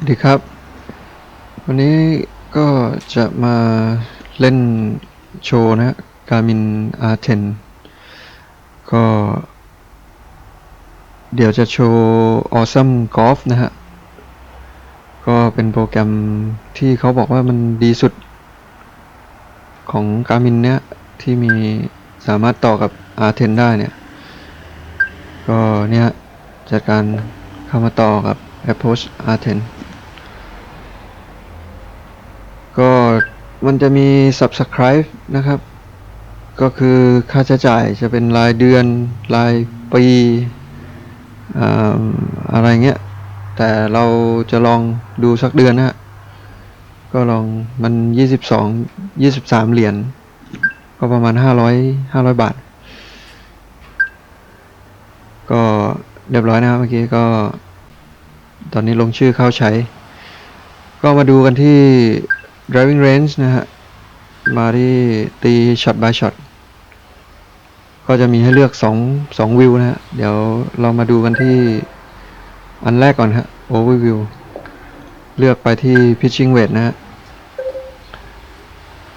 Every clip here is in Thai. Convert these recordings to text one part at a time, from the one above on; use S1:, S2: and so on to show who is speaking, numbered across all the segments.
S1: สวัสดีครับ วันนี้ก็จะมาเล่นโชว์นะฮะการมิน R10 ก็ เดี๋ยวจะโชว์ Awesome Golf นะฮะ ก็เป็นโปรแกรมที่เขาบอกว่ามันดีสุดของการมินเนี้ยที่มีสามารถต่อกับ R10 ได้เนี่ย ก็เนี่ยจัดการเข้ามาต่อกับ Approach R10 ก็ มันจะมี subscribe นะครับ ก็คือค่าใช้จ่ายจะเป็นรายเดือน รายปีอ่าอะไรเงี้ย แต่เราจะลองดูสักเดือนนะฮะ ก็ลองมัน 22 23 เหรียญ ก็ประมาณ 500 500 บาท ก็เรียบร้อยนะครับเมื่อกี้ก็ ตอนนี้ลงชื่อเข้าใช้ ก็มาดูกันที่ driving range นะฮะ มาที่ตี shot by shot ก็จะมีให้เลือก2 2วิวนะฮะ เดี๋ยวเรามาดูกันที่อันแรกก่อนฮะ overview เลือกไปที่ pitching weight นะฮะ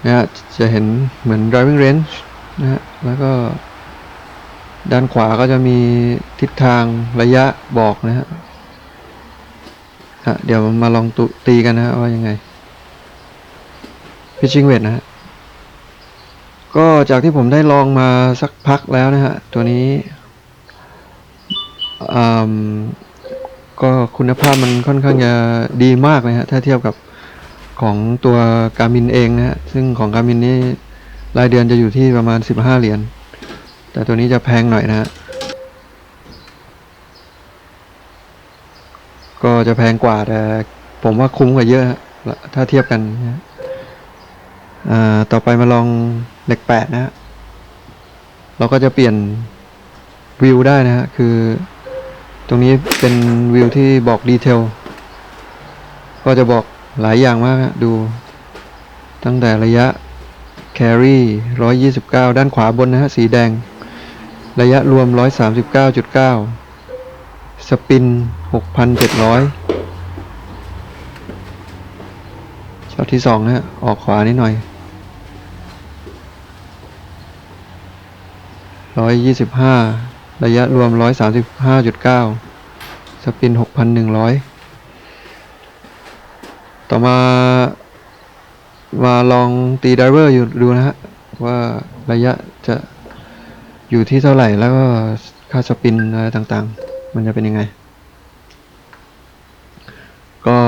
S1: นะฮะจะเห็นเหมือน driving range นะฮะ แล้วก็ ด้านขวาก็จะมีทิศทางระยะบอกนะฮะฮะเดี๋ยวมาลองตุตีกันนะว่ายังไง pitching weight นะฮะก็จากที่ผมได้ลองมาสักพักแล้วนะฮะ ตัวนี้อืมก็คุณภาพมันค่อนข้างจะดีมากเลยฮะ ถ้าเทียบกับของตัวการมินเองนะฮะ ซึ่งของการมินนี่รายเดือนจะอยู่ที่ประมาณ 15 เหรียญ แต่ตัวนี้จะแพงหน่อยนะฮะ ก็จะแพงกว่าแต่ผมว่าคุ้มกว่าเยอะ ถ้าเทียบกันนะ ต่อไปมาลองเหล็กแปดนะฮะ เราก็จะเปลี่ยนวิวได้นะฮะ คือตรงนี้เป็นวิวที่บอกดีเทล ก็จะบอกหลายอย่างมากฮะดู ตั้งแต่ระยะ carry 129 ด้านขวาบนนะฮะ สีแดง ระยะรวม 139.9 สปิน 6,700ช็อตที่สองนะฮะ ออกขวานิดหน่อย 125ระยะรวม135.9สปิน6,100ต่อมา มาลองตีไดเวอร์อยู่ดูนะฮะ ว่าระยะจะอยู่ที่เท่าไหร่แล้วก็ค่าสปินอะไรต่างๆ มันจะเป็นยังไง ก็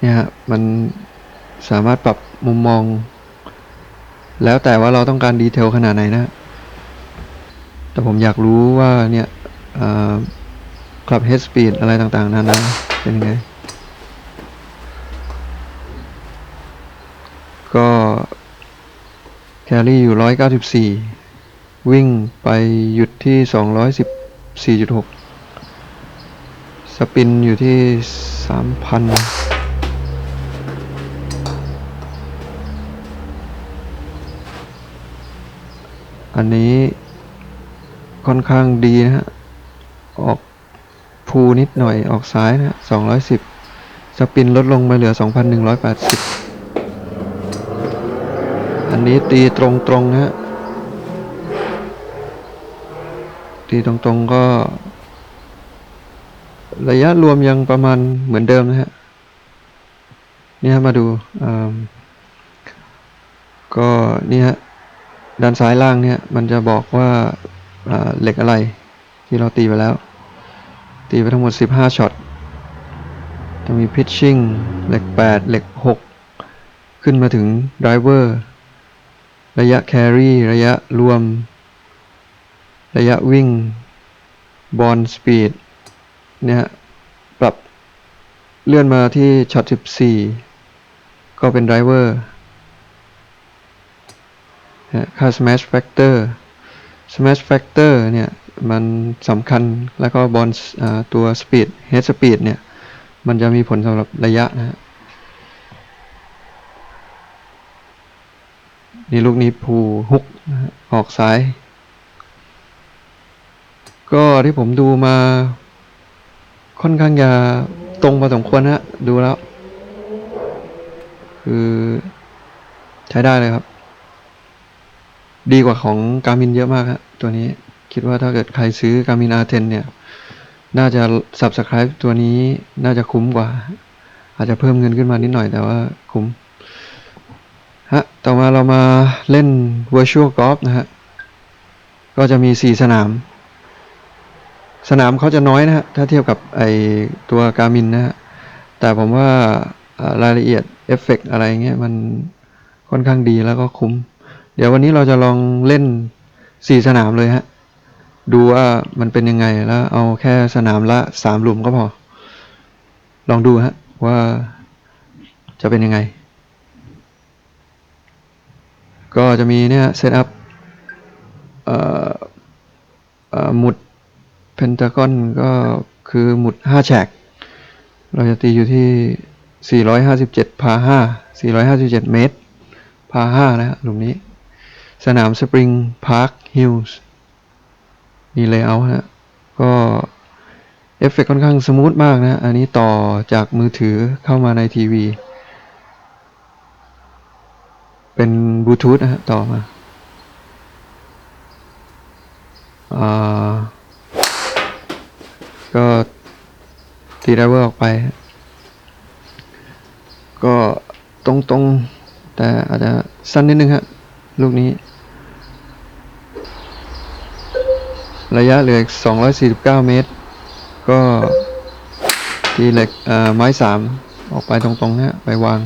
S1: เนี่ยฮะมันสามารถปรับมุมมอง แล้วแต่ว่าเราต้องการดีเทลขนาดไหนนะ แต่ผมอยากรู้ว่าเนี่ยคลับเฮดสปีดอะไรต่างๆ นั้นนะเป็นยังไง ก็แคลรี่อยู่ 194 วิ่งไปหยุดที่ 214.6 สปินอยู่ที่ 3,000 อันนี้ค่อนข้างดีนะฮะ ออกพูนิดหน่อยออกซ้ายนะสองร้อยสิบสปินลดลงมาเหลือสองพันหนึ่งร้อยแปดสิบอันนี้ตีตรงๆนะฮะ ตีตรงๆก็ ระยะรวมยังประมาณเหมือนเดิมนะฮะ นี่ยมาดู ก็นี่ฮะ ด้านซ้ายล่างเนี่ยมันจะบอกว่าเหล็กอะไรที่เราตีไปแล้ว ตีไปทั้งหมด 15ช็อตจะมี pitching เหล็ก 8 เหล็ก 6 ขึ้นมาถึง driver ระยะ carry ระยะรวม ระยะวิ่ง ball speed เนี่ยปรับเลื่อนมาที่ช็อต 14 ก็เป็น driver ค่า smash factor smash factor เนี่ยมันสำคัญแล้วก็บอลตัว speed head speed เนี่ยมันจะมีผลสำหรับระยะนะฮะนี่ลูกนี้ภูฮุกนะออกซ้าย ก็ที่ผมดูมาค่อนข้างจะตรงพอสมควรฮะดูแล้ว คือใช้ได้เลยครับ ดีกว่าของการมินเยอะมากฮะตัวนี้คิดว่าถ้าเกิดใครซื้อการมิน R10 เนี่ย น่าจะ subscribe ตัวนี้น่าจะคุ้มกว่า อาจจะเพิ่มเงินขึ้นมานิดหน่อยแต่ว่าคุ้มฮะต่อมาเรามาเล่น virtual golf นะฮะ ก็จะมี 4 สนาม สนามเขาจะน้อยนะฮะ ถ้าเทียบกับไอตัวการมินนะฮะ แต่ผมว่าอ่ารายละเอียดเอฟเฟกอะไรเงี้ยมันค่อนข้างดีแล้วก็คุ้ม เดี๋ยววันนี้เราจะลองเล่น4สนามเลยฮะ ดูว่ามันเป็นยังไงแล้วเอาแค่สนามละ3หลุมก็พอ ลองดูฮะว่าจะเป็นยังไง ก็จะมีเนี่ยเซตอัพหมุดเพนทากอนก็คือหมุด5แฉก เราจะตีอยู่ที่ 457 พา 5 457 เมตร พา 5 นะฮะหลุมนี้ สนามสปริงพาร์คฮิลส์มีเลเยอร์ฮะ ก็เอฟเฟกต์ค่อนข้างสมูทมากนะ อันนี้ต่อจากมือถือเข้ามาในทีวี เป็นบลูทูธนะฮะ ต่อมาอ่าก็ตีไดเวอร์ออกไป ก็ตรงๆ แต่อาจจะสั้นนิดนึงฮะ ลูกนี้ ระยะเหลืออีก249 เมตร ก็ตีเหล็กไม้สามออกไปตรงๆนะฮะไปวาง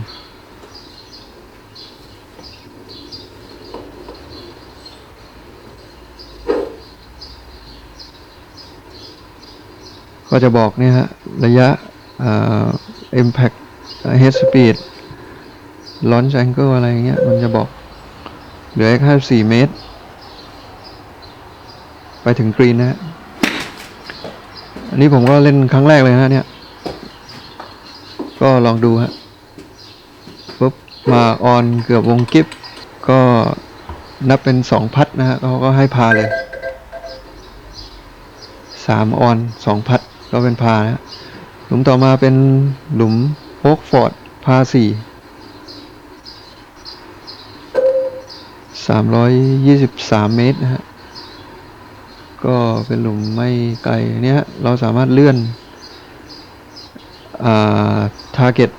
S1: ก็จะบอกเนี่ยฮะ ระยะเอ่อ impact head speed launch angle อะไรอย่างเงี้ย มันจะบอก เหลืออีก54 เมตร ไปถึงกรีนนะฮะอันนี้ผมก็เล่นครั้งแรกเลยนะเนี่ย ก็ลองดูฮะปุ๊บมาออนเกือบวงกิฟก็นับเป็นสองพัดนะฮะเขาก็ให้พาเลยสามออนสองพัดก็เป็นพานะฮะหลุมต่อมาเป็นหลุมโอ๊กฟอร์ดพาสี่สามร้อยยี่สิบสามเมตรนะฮะ ก็เป็นหลุมไม่ไกลเนี่ยเราสามารถเลื่อนอ่าทาร์เก็ต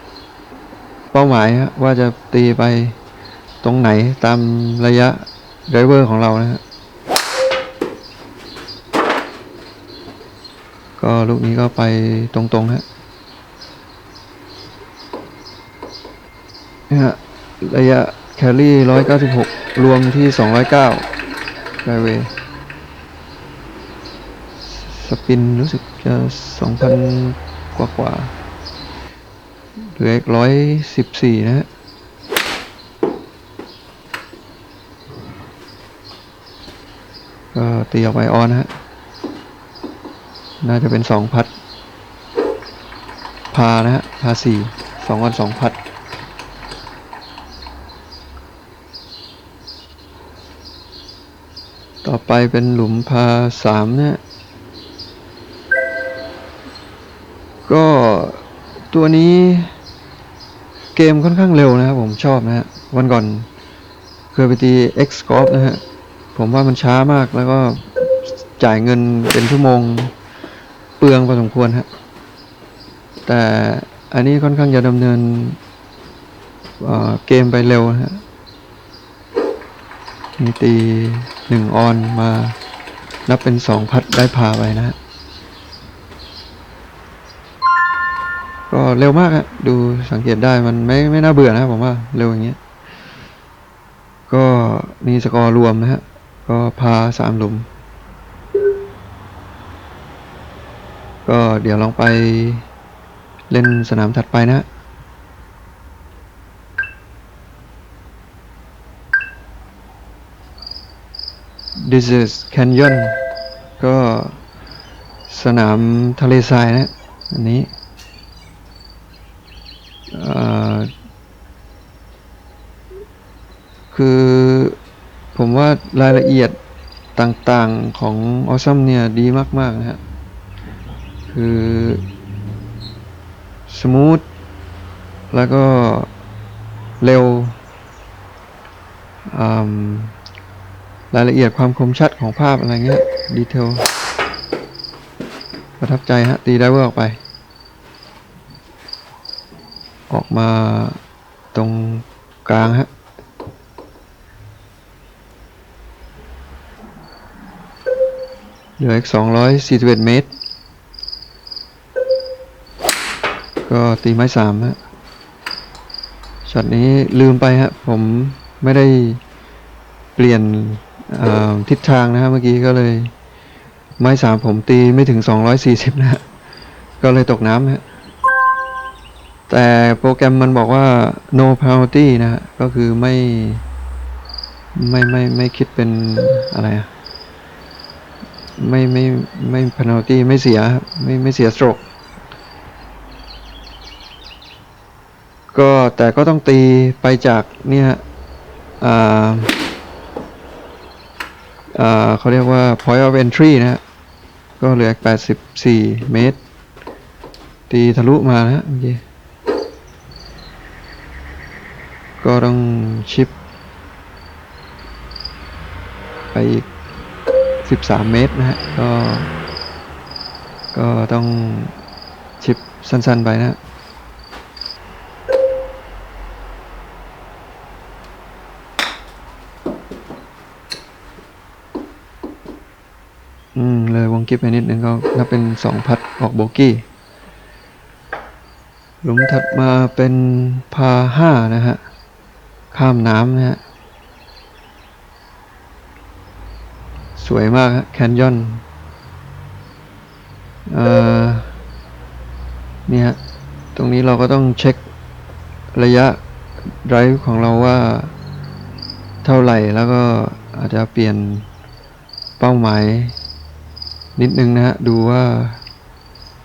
S1: เป้าหมายฮะว่าจะตีไปตรงไหนตามระยะไดเวอร์ของเรานะฮะก็ลูกนี้ก็ไปตรงๆฮะเนี่ยฮะระยะแคลรี่ร้อยเก้าสิบหกรวมที่สองร้อยเก้าไดเวย์ สปินรู้สึกจะสองพันกว่ากว่าเหลืออีกร้อยสิบสี่นะฮะก็ตีออกไปออนนะฮะ น่าจะเป็นสองพัด พานะฮะ พาสี่สองวันสองพัดต่อไปเป็นหลุมพาสามเนะฮะ ก็ ตัวนี้เกมค่อนข้างเร็วนะครับผมชอบนะฮะวันก่อนเคยไปตี X c o p นะฮะผมว่ามันช้ามากแล้วก็จ่ายเงินเป็นชั่วโมงเปลืองพอสมควรฮะแต่อันนี้ค่อนข้างจะดำเนินเเกมไปเร็วนะฮะมีตีหนึ่งออนมานับเป็นสองพัดได้พาไปนะฮะ ก็เร็วมากฮะดูสังเกตได้มันไม่ไม่น่าเบื่อนะผมว่าเร็วอย่างเงี้ย ก็มีสกอร์รวมนะฮะ ก็พาสามหลุม ก็เดี๋ยวลองไปเล่นสนามถัดไปนะฮะ This is Canyon ก็สนามทะเลทรายนะ อันนี้ คือผมว่ารายละเอียดต่างๆของออซัมเนี่ยดีมากๆนะฮะ คือสมูทแล้วก็เร็วรายละเอียดความคมชัดของภาพอะไรเงี้ย ดีเทล ประทับใจฮะ ตีได้เวอร์ออกไป ออกมาตรงกลางฮะเหลืออีก241 เมตร ก็ตีไม้สามฮะช็อตนี้ลืมไปฮะ ผมไม่ได้เปลี่ยนทิศทางนะฮะเมื่อกี้ก็เลย ไม้สามผมตีไม่ถึง 240 นะฮะ ก็เลยตกน้ำฮะ แต่โปรแกรมมันบอกว่า no penalty นะฮะ ก็คือไม่ ไม่ไม่ไม่คิดเป็นอะไรอะไม่ไม่ไม่ penalty ไม่เสีย ไม่ไม่เสียสโตรกก็แต่ก็ต้องตีไปจากเนี่ยอ่าอ่าเขาเรียกว่า point of entry นะฮะก็เหลือ 84 เมตร ตีทะลุมานะฮะเมื่อกี้ ก็ต้องชิป ไปอีก 13 เมตรนะฮะ ก็ ก็ต้องชิปสั้น ๆ ไปนะฮะอืม เลยวงกิฟไปนิดนึงก็นับเป็น2พัดออกโบกี้ หลุมถัดมาเป็นพาห้านะฮะ ข้ามน้ำนะฮะ สวยมากแคนยอน เอ่อ นี่ฮะ ตรงนี้เราก็ต้องเช็คระยะ drive ของเราว่าเท่าไหร่แล้วก็อาจจะเปลี่ยนเป้าหมาย นิดนึงนะฮะ ดูว่า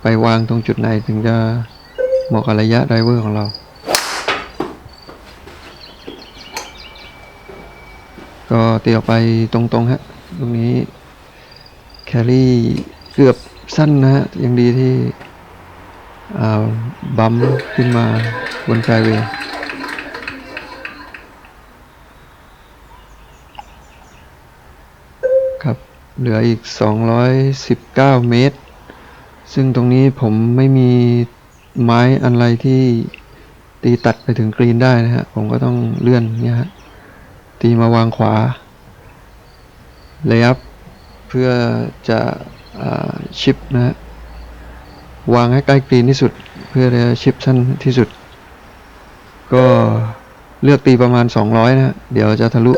S1: ไปวางตรงจุดไหนถึงจะเหมาะกับระยะ driver ของเรา ก็ตีออกไปตรงๆฮะตรงนี้แครี่เกือบสั้นนะฮะยังดีที่บัมขึ้นมาบนไฟเวย์ครับเหลืออีก 219 เมตร ซึ่งตรงนี้ผมไม่มีไม้อะไรที่ตีตัดไปถึงกรีนได้นะฮะ ผมก็ต้องเลื่อนเนี่ยฮะ ตีมาวางขวาเลยอัพเพื่อจะชิปนะฮะวางให้ใกล้กรีนที่สุด เพื่อจะชิปสั้นที่สุด ก็เลือกตีประมาณ 200 นะฮะเดี๋ยวจะทะลุ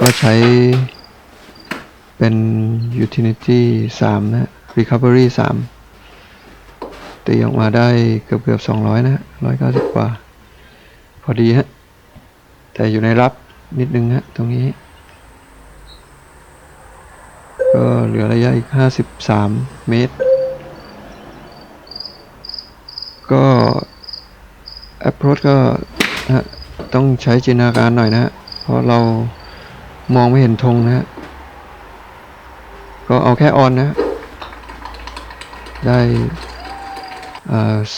S1: ก็ใช้เป็น utility 3นะฮะ recovery 3 ตีออกมาได้เกือบเกือบ200 นะฮะ190 กว่า พอดีฮะ แต่อยู่ในรับ นิดนึงฮะตรงนี้ ก็เหลือระยะอีก 53 เมตร ก็ approach ก็นะต้องใช้จินตนาการหน่อยนะฮะเพราะเรามองไม่เห็นธงนะฮะก็เอาแค่ออนนะ ได้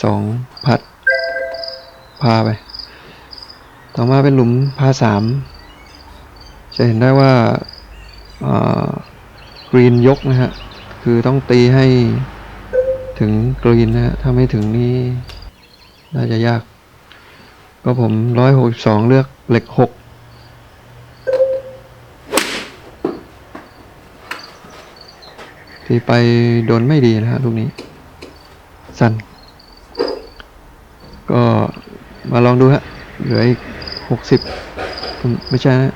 S1: สองพัด พาไป ต่อมาเป็นหลุมพาสาม จะเห็นได้ว่ากรีนยกนะฮะ คือต้องตีให้ถึงกรีนนะฮะ ถ้าไม่ถึงนี่น่าจะยาก ก็ผมร้อยหกสองเลือกเหล็กหกตีไปโดนไม่ดีนะฮะลูกนี้ สั้น ก็มาลองดูฮะ เหลืออีกหกสิบไม่ใช่นะ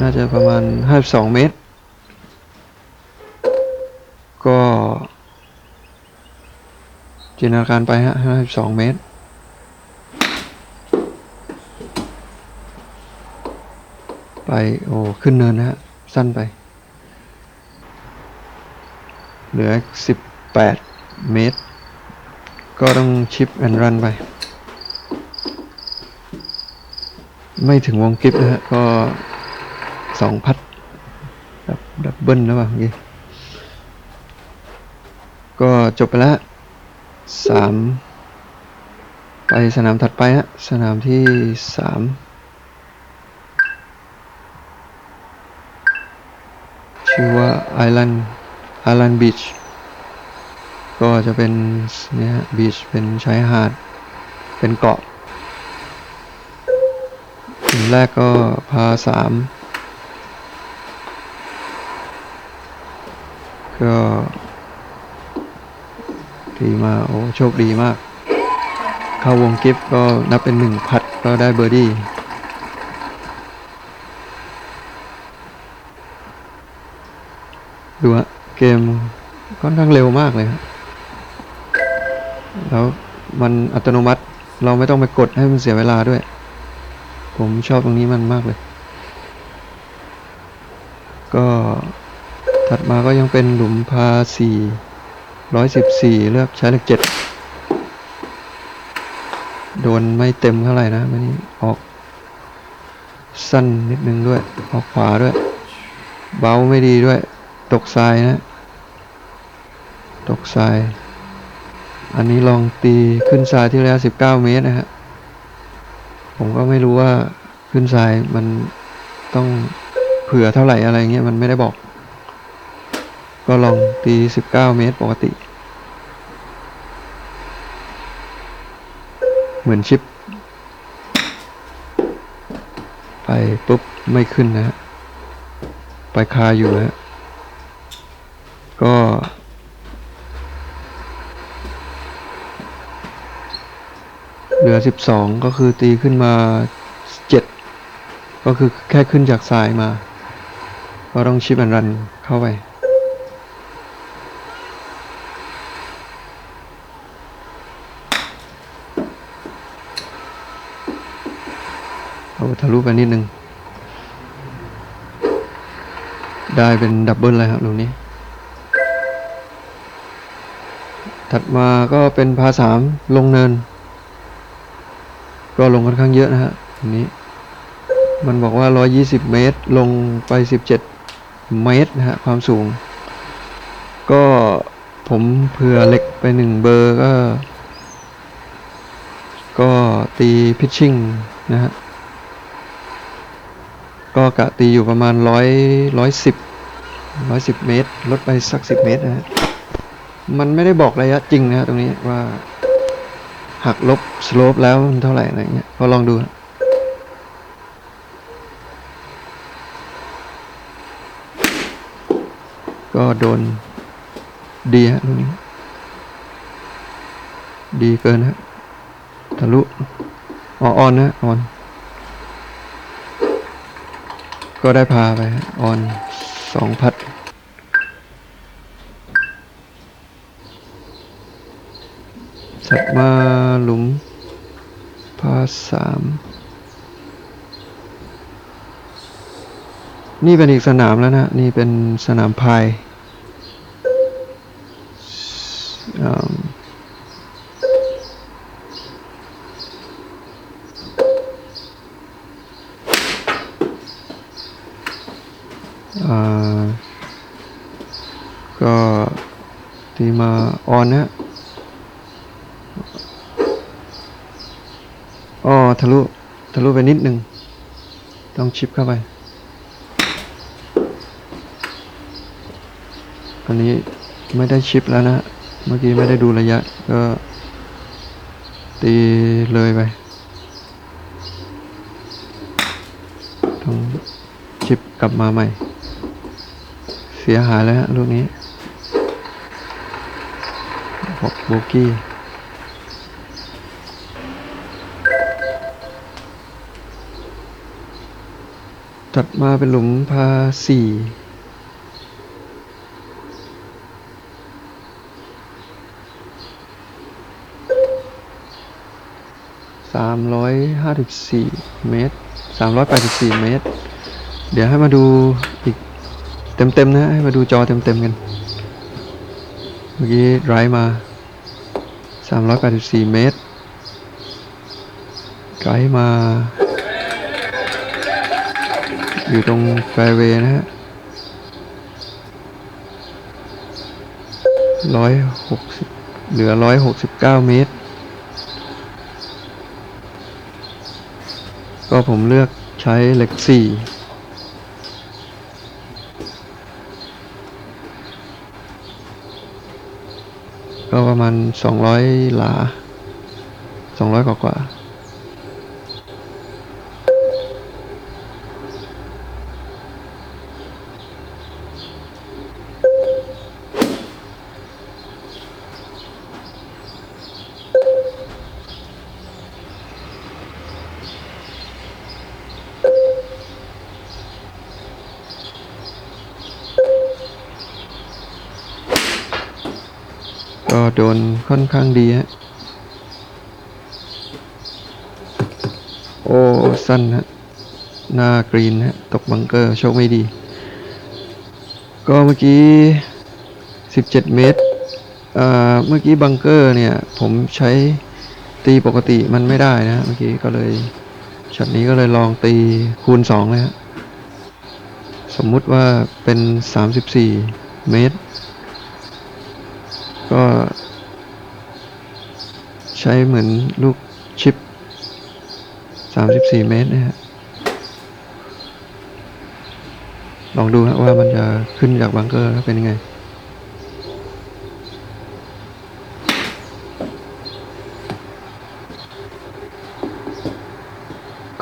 S1: น่าจะประมาณห้าสองเมตร ก็จินตนาการไปฮะห้าสองเมตร ไปโอ้ขึ้นเนินนะฮะ สั้นไป เหลือสิบแปดเมตร ก็ต้องชิปแอนรันไปไม่ถึงวงกิฟนะฮะ ก็ สองพัดดับดับเบิลแล้วป่ะเมื่อกี้ก็จบไปแล้วสามไปสนามถัดไปฮะ สนามที่สามชื่อว่า Island Island Beach ก็จะเป็นเนี่ยบีชเป็นชายหาด เป็นเกาะถึงแรกก็พาสาม ก็ดีมาโอ้โชคดีมาก เข้าวงกิฟต์ก็นับเป็นหนึ่งพัดก็ได้เบอร์ดี้ดูฮะเกมค่อนข้างเร็วมากเลยครับแล้วมันอัตโนมัติเราไม่ต้องไปกดให้มันเสียเวลาด้วย ผมชอบตรงนี้มันมากเลย ถัดมาก็ยังเป็นหลุมพาสี่ร้อยสิบสี่เลือกใช้เลขเจ็ดโดนไม่เต็มเท่าไหร่นะม่นี่ออก สั้นนิดนึงด้วย ออกขวาด้วย เบาไม่ดีด้วย ตกทรายนะ ตกทราย อันนี้ลองตีขึ้นทรายที่ระยะ19 เมตรนะฮะ ผมก็ไม่รู้ว่าขึ้นทรายมันต้องเผื่อเท่าไหร่อะไรเงี้ยมันไม่ได้บอก ก็ลองตี19เมตรปกติ เหมือนชิป ไปปุ๊บ ไม่ขึ้นนะฮะ ไปคาอยู่นะฮะ ก็ เหลือ12ก็คือตีขึ้นมา7ก็คือแค่ขึ้นจากทรายมา ก็ต้องชิปแอนรันเข้าไป เอาทะลุไปนิดนึง ได้เป็นดับเบิลเลยครับตรงนี้ ถัดมาก็เป็นพาสามลงเนิน ก็ลงค่อนข้างเยอะนะฮะอันนี้ มันบอกว่า 120 เมตร ลงไป 17 เมตรนะฮะ ความสูง ก็ผมเผื่อเหล็กไปหนึ่งเบอร์ก็ ก็ตีพิชชิ่งนะฮะ ก็กะตีอยู่ประมาณร้อยร้อยสิบร้อยสิบเมตร ลดไปสักสิบเมตรนะฮะ มันไม่ได้บอกระยะจริงนะฮะตรงนี้ว่า หักลบสโลปแล้วเท่าไหร่อะไรเงี้ยก็ลองดูก็โดนดีฮะตรงนี้ ดีเกินฮะทะลุออออนนะออน ก็ได้พาไป ออนสองพัด ถัดมาหลุม พาสามนี่เป็นอีกสนามแล้วนะ นี่เป็นสนามพายอืมอ่าก็ตีมาออนนะ อ๋อ ทะลุทะลุไปนิดหนึ่งต้องชิปเข้าไป อันนี้ไม่ได้ชิปแล้วนะ เมื่อกี้ไม่ได้ดูระยะ ก็ตีเลยไปต้องชิปกลับมาใหม่ เสียหายแล้วฮะลูกนี้หกโบกี้ ถัดมาเป็นหลุมพาสี่สามร้อยห้าสิบสี่เมตรสามร้อยแปดสิบสี่เมตร เดี๋ยวให้มาดูอีกเต็มๆนะให้มาดูจอเต็มๆกัน เมื่อกี้ไดรฟ์มาสามร้อยแปดสิบสี่เมตรไดรฟ์มา อยู่ตรงแฟร์เวย์นะฮะร้อยหกสิบเหลือร้อยหกสิบเก้าเมตร ก็ผมเลือกใช้เหล็กสี่ก็ประมาณสองร้อยหลาสองร้อยกว่า ก็โดนค่อนข้างดีฮะ โอ้ สั้นฮะ หน้ากรีนฮะ ตกบังเกอร์ โชคไม่ดี ก็เมื่อกี้ 17 เมตรอ่าเมื่อกี้บังเกอร์เนี่ย ผมใช้ตีปกติมันไม่ได้นะเมื่อกี้ก็เลยช็อตนี้ก็เลยลองตีคูณ2เลยฮะ สมมุติว่าเป็น 34 เมตร ก็ ใช้เหมือนลูกชิป 34 เมตรนะฮะ ลองดูฮะว่ามันจะขึ้นจากบังเกอร์เป็นยังไง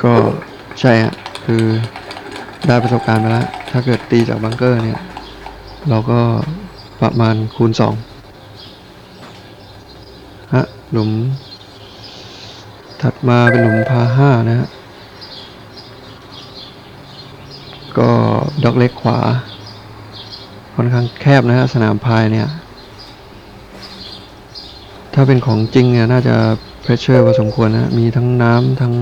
S1: ก็ใช่ฮะคือได้ประสบการณ์มาแล้ว ถ้าเกิดตีจากบังเกอร์เนี่ย เราก็ประมาณคูณสอง หลุม ถัดมาเป็นหลุมพาห้านะฮะ ก็ดอกเล็กขวา ค่อนข้างแคบนะฮะ สนามพายเนี่ย ถ้าเป็นของจริงเนี่ย น่าจะเพรสเชอร์พอสมควรนะ มีทั้งน้ำทั้ง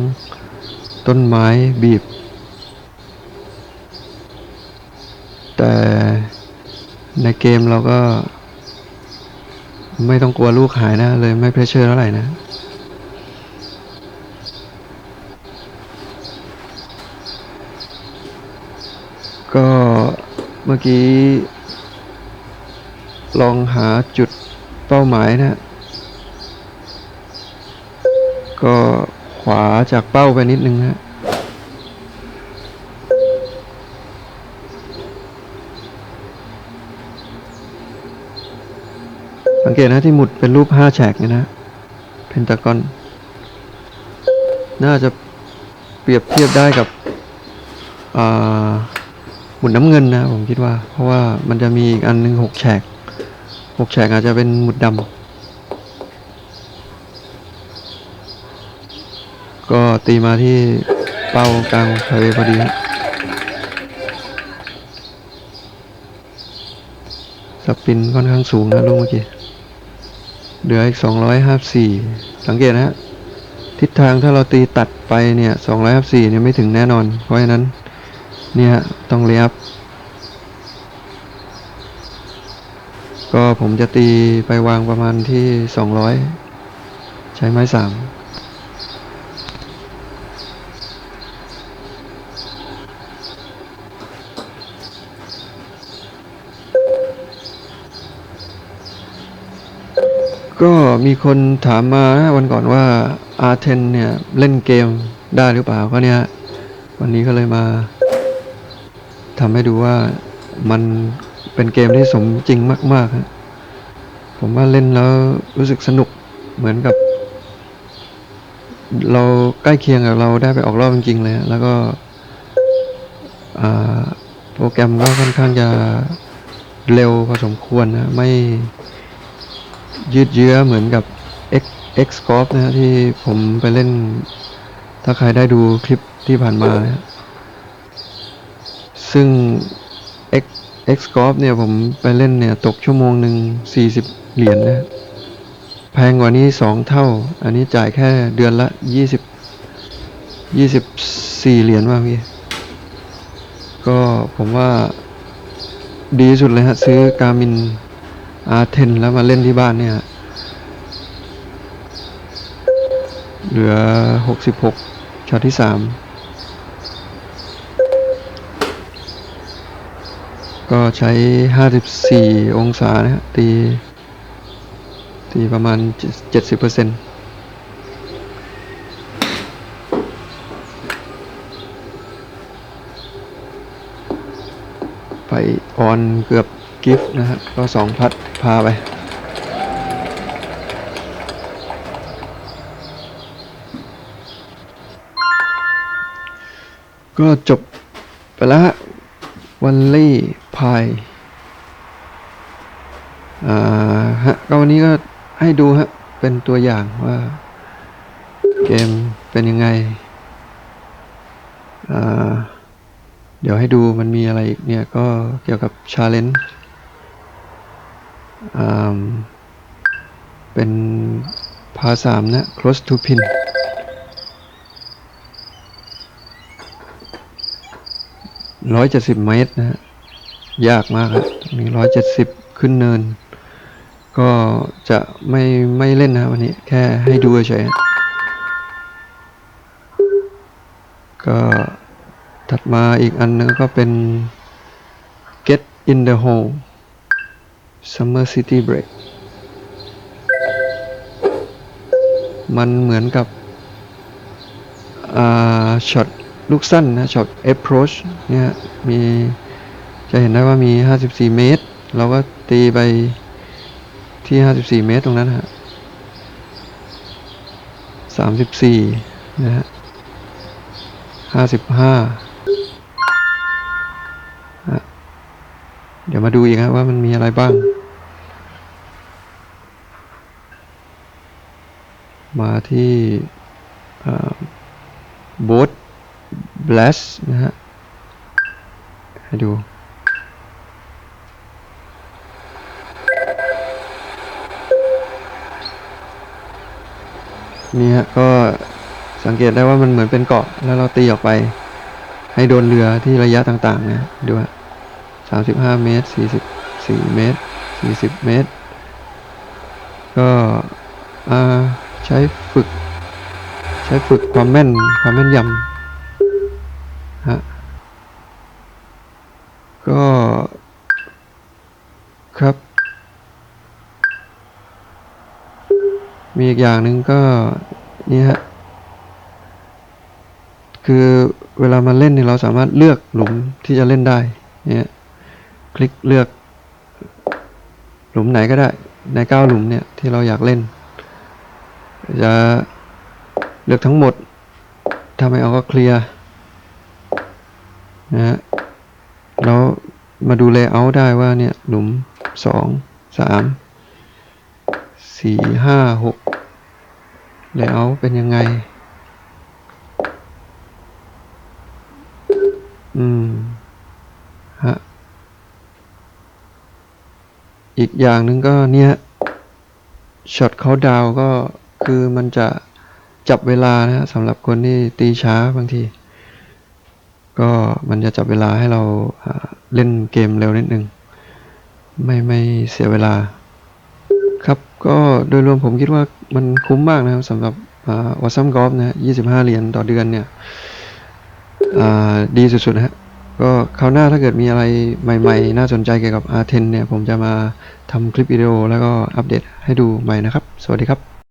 S1: ต้นไม้บีบ แต่ในเกมเราก็ ไม่ต้องกลัวลูกหายนะ เลยไม่เพรสเชอร์เท่าไหร่นะก็เมื่อกี้ ลองหาจุดเป้าหมายนะ ก็ขวาจากเป้าไปนิดนึงนะ เกตนะที่หมุดเป็นรูปห้าแฉกเนี่ยนะเพนตากอนน่าจะเปรียบเทียบได้กับหมุดน้ำเงินนะผมคิดว่า เพราะว่ามันจะมีอีกอันหนึ่งหกแฉกหกแฉกอาจจะเป็นหมุดดำก็ตีมาที่เป้ากลางทะเลพอดีสปินค่อนข้างสูงนะลูกเมื่อกี้ เหลืออีก254สังเกตนะฮะทิศทางถ้าเราตีตัดไปเนี่ย254เนี่ยไม่ถึงแน่นอน เพราะฉะนั้นเนี่ยต้องเลียบก็ผมจะตีไปวางประมาณที่200ใช้ไม้สาม ก็ มีคนถามมาวันก่อนว่า R10 เนี่ยเล่นเกมได้หรือเปล่าก็เนี่ยวันนี้ก็เลยมาทำให้ดูว่ามันเป็นเกมที่สมจริงมากๆฮะผมว่าเล่นแล้วรู้สึกสนุกเหมือนกับ เราใกล้เคียงกับเราได้ไปออกรอบจริงๆเลย แล้วก็โปรแกรมก็ค่อนข้างจะเร็วพอสมควรนะไม่ ยืดเยื้อเหมือนกับ X X c o r p นะฮะที่ผมไปเล่น ถ้าใครได้ดูคลิปที่ผ่านมานะซึ่ง X X c o r p เนี่ยผมไปเล่นเนี่ยตกชั่วโมงหนึ่ง40 เหรียญนะฮะแพงกว่านี้สองเท่า อันนี้จ่ายแค่เดือนละ 20 24 เหรียญว่าพี่ก็ผมว่าดีสุดเลยฮะ ซื้อการมิน R10 แล้วมาเล่นที่บ้านเนี่ย เหลือ 66ช็อตที่ 3 ก็ใช้ 54 องศานะฮะตี ตีประมาณเจ็ดสิบเปอร์เซ็นต์ไปออนเกือบ กิฟต์นะฮะก็สองพัดพาไปก็จบไปแล้วฮะวันลี่พายอ่าฮะก็วันนี้ก็ให้ดูฮะ เป็นตัวอย่างว่า เกมเป็นยังไงอ่าเดี๋ยวให้ดูมันมีอะไรอีกเนี่ย ก็เกี่ยวกับชาเลนจ์ เป็นพาสามนะ close to pin ร้อยเจ็ดสิบเมตรนะฮะยากมากครับตรงนี้ร้อยเจ็ดสิบขึ้นเนิน ก็จะไม่ไม่เล่นนะวันนี้ แค่ให้ดูเฉยก็ถัดมาอีกอันนึงก็เป็น Get in the Hole Summer City Break มันเหมือนกับอ่าช็อตลูกสั้นนะช็อต approach เนี่ยมีจะเห็นได้ว่ามี 54 เมตร เราก็ตีไปที่ 54 เมตรตรงนั้นฮะ34 นะฮะ 55 เดี๋ยวมาดูอีกฮะว่ามันมีอะไรบ้าง มาที่โบ๊ท blast นะฮะ ให้ดู นี่ฮะ ก็สังเกตได้ว่ามันเหมือนเป็นเกาะแล้วเราตีออกไป ให้โดนเรือที่ระยะต่าง ๆ นะ ดูฮะสามสิบห้าเมตรสี่สิบสี่เมตรสี่สิบเมตร ก็อ่าใช้ฝึก ใช้ฝึกความแม่นความแม่นยำฮะก็ครับ มีอีกอย่างหนึ่งก็นี่ฮะคือเวลามาเล่นเนี่ยเราสามารถเลือกหลุมที่จะเล่นได้เนี่ยคลิกเลือกหลุมไหนก็ได้ในเก้าหลุมเนี่ยที่เราอยากเล่น จะเลือกทั้งหมด ถ้าไม่เอาก็เคลียร์นะฮะแล้วมาดูเลเยอร์ได้ว่าเนี่ย หลุมสองสามสี่ห้าหกเลเยอร์เป็นยังไง อืม ฮะ อีกอย่างหนึ่งก็เนี่ยช็อตเขาดาวก็ คือมันจะจับเวลานะฮะสำหรับคนที่ตีช้าบางที ก็มันจะจับเวลาให้เราเล่นเกมเร็วนิดนึง ไม่ไม่เสียเวลา ครับก็โดยรวมผมคิดว่ามันคุ้มมากนะครับสำหรับออซัมกอล์ฟนะฮะ25เหรียญต่อเดือนเนี่ยดีสุดๆนะฮะก็คราวหน้าถ้าเกิดมีอะไรใหม่ๆ น่าสนใจเกี่ยวกับ R10 เนี่ย ผมจะมาทำคลิปวิดีโอแล้วก็อัปเดตให้ดูใหม่นะครับ สวัสดีครับ